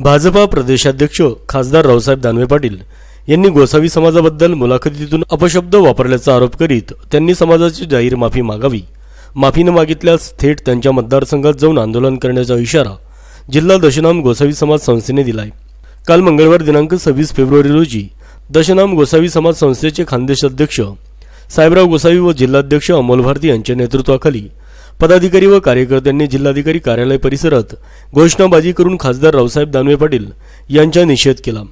भाजपा प्रदेशाध्यक्ष खासदार रावसाहेब दानवे पाटील यांनी गोसावी समाजाबद्दल मुलाखतीतून अपशब्द वापरल्याचा आरोप करीत त्यांनी समाजाची जाहीर माफी मागावी. माफी न मागितल्यास थेट त्यांच्या मतदारसंघात जाऊन आंदोलन करण्याचा इशारा जिल्हा दशनाम गोसावी समाज संस्थेने दिलाय. काल मंगळवार दिनांक सव्वीस फेब्रुवारी रोजी दशनाम गोसावी समाज संस्थेचे खानदेश अध्यक्ष साहेबराव गोसावी व जिल्हाध्यक्ष अमोल भारती यांच्या नेतृत्वाखाली पदाधिकारी व कार्यकर्त्यांनी जिल्हाधिकारी कार्यालय परिसरात घोषणाबाजी करून खासदार रावसाहेब दानवे पाटील यांचा निषेध केला.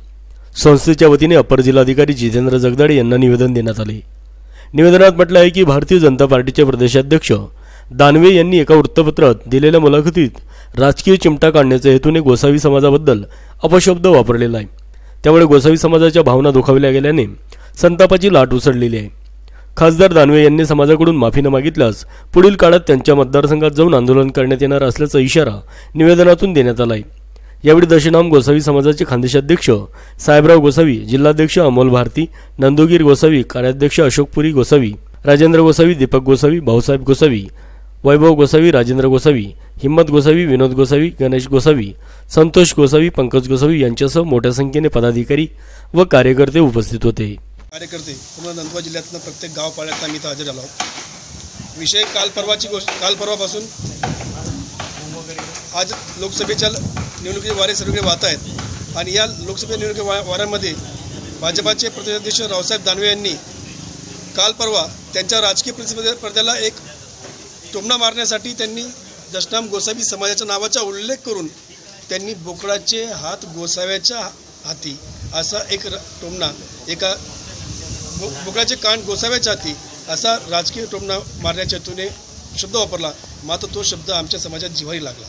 संस्थेच्या वतीने अपर जिल्हाधिकारी जितेंद्र जगदाडे यांना निवेदन देण्यात आले. निवेदनात म्हटलं आहे की भारतीय जनता पार्टीचे प्रदेशाध्यक्ष दानवे यांनी एका वृत्तपत्रात दिलेल्या मुलाखतीत राजकीय चिमटा काढण्याच्या हेतूने गोसावी समाजाबद्दल अपशब्द वापरलेला आहे. त्यामुळे गोसावी समाजाच्या भावना दुखावल्या गेल्याने संतापाची लाट उसळलेली आहे. खासदार दानवे यांनी समाजाकडून माफी न मागितल्यास पुढील काळात त्यांच्या मतदारसंघात जाऊन आंदोलन करण्यात येणार असल्याचा इशारा निवेदनातून देण्यात आला आहे यावेळी दशनाम गोसावी समाजाचे खानदेशाध्यक्ष साहेबराव गोसावी जिल्हाध्यक्ष अमोल भारती नंदुगीर गोसावी कार्याध्यक्ष अशोकपुरी गोसावी राजेंद्र गोसावी दीपक गोसावी भाऊसाहेब गोसावी वैभव गोसावी राजेंद्र गोसावी हिम्मत गोसावी विनोद गोसावी गणेश गोसावी संतोष गोसावी पंकज गोसावी यांच्यासह मोठ्या संख्येने पदाधिकारी व कार्यकर्ते उपस्थित होते. कार्यकर्ते पूर्ण नंदुरबार जिल्ह्यातनं प्रत्येक गाव पाड्यात आम्ही इथं हजर झालो आहोत. विषय काल परवाची गोष्ट काल परवापासून आज लोकसभेच्या निवडणुकीचे वारे सगळीकडे वाहत आहेत. आणि या लोकसभा निवडणुकी वा वाऱ्यामध्ये भाजपाचे प्रदेशाध्यक्ष रावसाहेब दानवे यांनी काल परवा त्यांच्या राजकीय प्रतिस्पर्धे स्पर्धेला एक टोमणा मारण्यासाठी त्यांनी जशनाम गोसावी समाजाच्या नावाचा उल्लेख करून त्यांनी बोकडाचे हात गोसाव्याच्या हाती असा एक र- टोमणा एका बोकडाचे कान गोसाव्याच्या हाती असा राजकीय टोमणा मारण्याच्या हेतूने शब्द वापरला. मात्र तो शब्द आमच्या समाजात जिव्हारी लागला.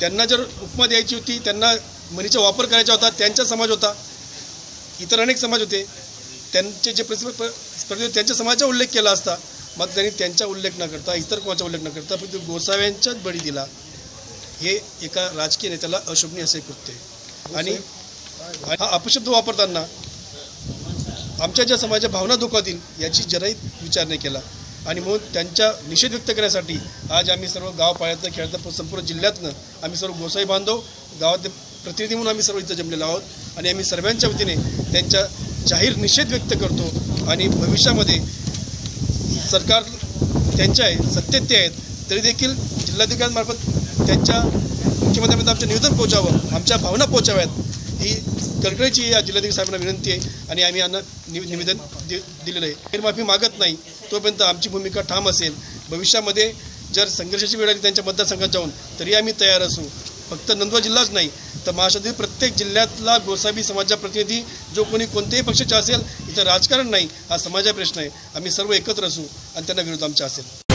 त्यांना जर उपमा द्यायची होती त्यांना म्हणीचा वापर करायचा होता त्यांचा समाज होता इतर अनेक समाज होते त्यांचे जे प्रति स्पर्धे त्यांच्या समाजाचा उल्लेख केला असता मग त्यांनी त्यांचा उल्लेख न करता इतर कोणाचा उल्लेख न करता फक्त गोसाव्यांचाच बळी दिला. हे एका राजकीय नेत्याला अशोभनीय असे कृत्य. आणि हा अपशब्द वापरताना आमच्या ज्या समाजाच्या भावना दुखावतील याची जराही विचार नाही केला. आणि म्हणून त्यांच्या निषेध व्यक्त करण्यासाठी आज आम्ही सर्व गाव पाळ्यातनं खेळतं संपूर्ण जिल्ह्यातनं आम्ही सर्व गोसाई बांधव गावातले प्रतिनिधी म्हणून आम्ही सर्व इथं जमलेलो आहोत. आणि आम्ही सर्वांच्या वतीने त्यांच्या जाहीर निषेध व्यक्त करतो. आणि भविष्यामध्ये सरकार त्यांच्या आहे सत्तेत ते आहेत तरी देखील जिल्हाधिकाऱ्यांमार्फत त्यांच्या मुख्यमंत्र्यांपर्यंत आमचं निवेदन पोहोचावं आमच्या भावना पोहोचाव्यात. ही कळकळीची या जिल्हाधिकारी साहेबांना विनंती आहे आणि आम्ही यांना नि निवेदन दि दिलेलं आहे. गैरमाफी मागत नाही तोपर्यंत आमची भूमिका ठाम असेल. भविष्यामध्ये जर संघर्षाची वेळ आली त्यांच्या मतदारसंघात जाऊन तरी आम्ही तयार असू. फक्त नंदुरबार जिल्हाच नाही तर महाराष्ट्रातील प्रत्येक जिल्ह्यातला गोसावी समाजाचा प्रतिनिधी जो कोणी कोणत्याही पक्षाचा असेल इथं राजकारण नाही हा समाजाचा प्रश्न आहे. आम्ही सर्व एकत्र असू आणि त्यांना विरोध आमचा असेल.